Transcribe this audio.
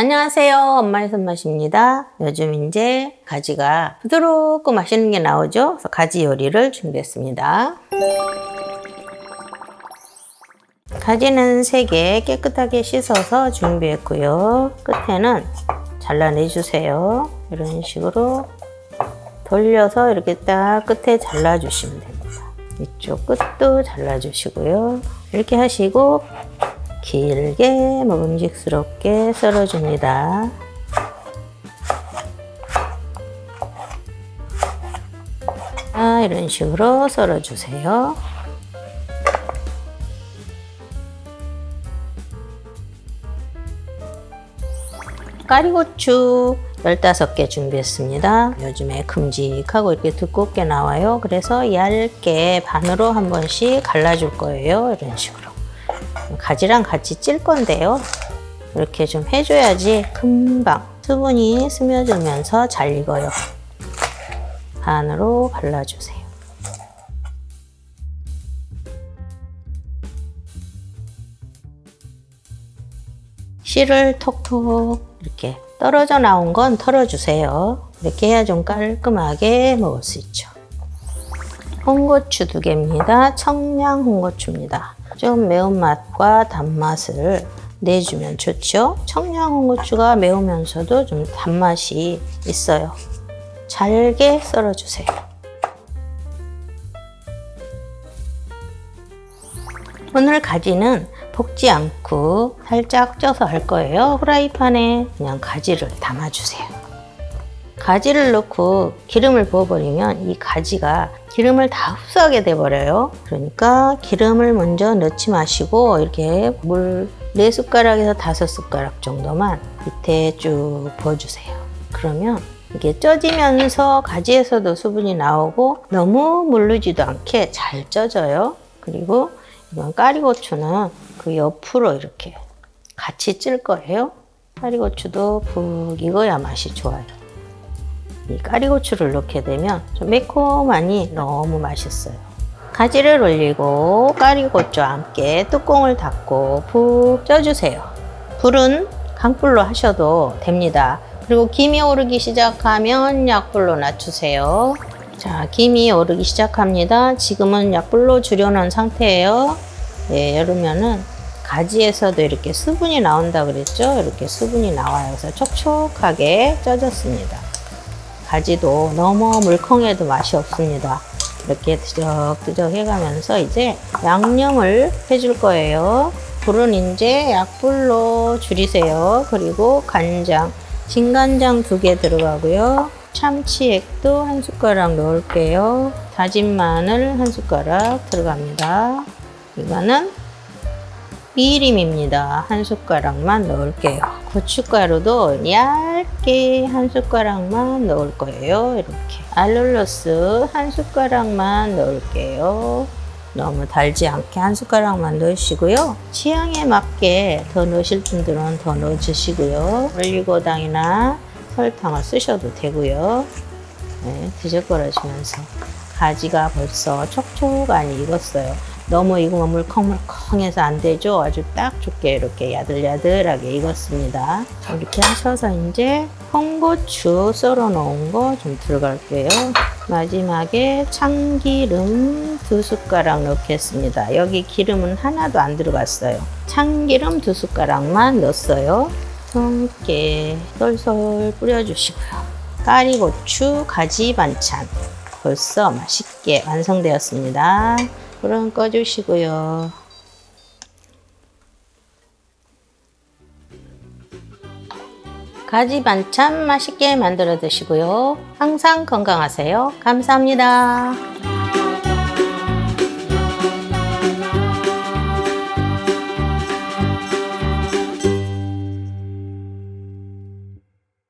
안녕하세요. 엄마의 손맛입니다. 요즘 이제 가지가 부드럽고 맛있는 게 나오죠? 그래서 가지 요리를 준비했습니다. 가지는 3개 깨끗하게 씻어서 준비했고요. 끝에는 잘라내주세요. 이런 식으로 돌려서 이렇게 딱 끝에 잘라주시면 됩니다. 이쪽 끝도 잘라주시고요. 이렇게 하시고 길게 먹음직스럽게 썰어줍니다. 아, 이런 식으로 썰어주세요. 까리고추 15개 준비했습니다. 요즘에 큼직하고 이렇게 두껍게 나와요. 그래서 얇게 반으로 한 번씩 갈라줄 거예요. 이런 식으로. 가지랑 같이 찔 건데요. 이렇게 좀 해줘야지 금방 수분이 스며들면서 잘 익어요. 반으로 갈라주세요. 씨를 톡톡 이렇게 떨어져 나온 건 털어주세요. 이렇게 해야 좀 깔끔하게 먹을 수 있죠. 홍고추 두 개입니다. 청양 홍고추입니다. 좀 매운맛과 단맛을 내주면 좋죠. 청양 홍고추가 매우면서도 좀 단맛이 있어요. 잘게 썰어주세요. 오늘 가지는 볶지 않고 살짝 쪄서 할 거예요. 후라이팬에 그냥 가지를 담아주세요. 가지를 넣고 기름을 부어버리면 이 가지가 기름을 다 흡수하게 돼버려요. 그러니까 기름을 먼저 넣지 마시고 이렇게 물 4숟가락에서 5숟가락 정도만 밑에 쭉 부어주세요. 그러면 이게 쪄지면서 가지에서도 수분이 나오고 너무 물르지도 않게 잘 쪄져요. 그리고 이건 까리고추는 그 옆으로 이렇게 같이 찔 거예요. 까리고추도 푹 익어야 맛이 좋아요. 이 까리고추를 넣게 되면 좀 매콤하니 너무 맛있어요. 가지를 올리고 까리고추와 함께 뚜껑을 닫고 푹 쪄주세요. 불은 강불로 하셔도 됩니다. 그리고 김이 오르기 시작하면 약불로 낮추세요. 자, 김이 오르기 시작합니다. 지금은 약불로 줄여놓은 상태예요. 예, 이러면은 가지에서도 이렇게 수분이 나온다 그랬죠? 이렇게 수분이 나와요. 그래서 촉촉하게 쪄졌습니다. 가지도 너무 물컹해도 맛이 없습니다. 이렇게 뜨적뜨적 해가면서 이제 양념을 해줄 거예요. 불은 이제 약불로 줄이세요. 그리고 간장, 진간장 두 개 들어가고요. 참치액도 한 숟가락 넣을게요. 다진 마늘 한 숟가락 들어갑니다. 이거는 미림입니다. 한 숟가락만 넣을게요. 고춧가루도 얇게 한 숟가락만 넣을 거예요. 이렇게. 알룰로스 한 숟가락만 넣을게요. 너무 달지 않게 한 숟가락만 넣으시고요. 취향에 맞게 더 넣으실 분들은 더 넣어주시고요. 올리고당이나 설탕을 쓰셔도 되고요. 네, 드셔버리시면서 가지가 벌써 촉촉하니 익었어요. 너무 익으면 물컹물컹해서 안 되죠. 아주 딱 좋게 이렇게 야들야들하게 익었습니다. 이렇게 하셔서 이제 홍고추 썰어 놓은 거 좀 들어갈게요. 마지막에 참기름 두 숟가락 넣겠습니다. 여기 기름은 하나도 안 들어갔어요. 참기름 두 숟가락만 넣었어요. 함께 솔솔 뿌려주시고요. 까리고추 가지 반찬 벌써 맛있게 완성되었습니다. 불은 꺼주시고요. 가지 반찬 맛있게 만들어 드시고요. 항상 건강하세요. 감사합니다.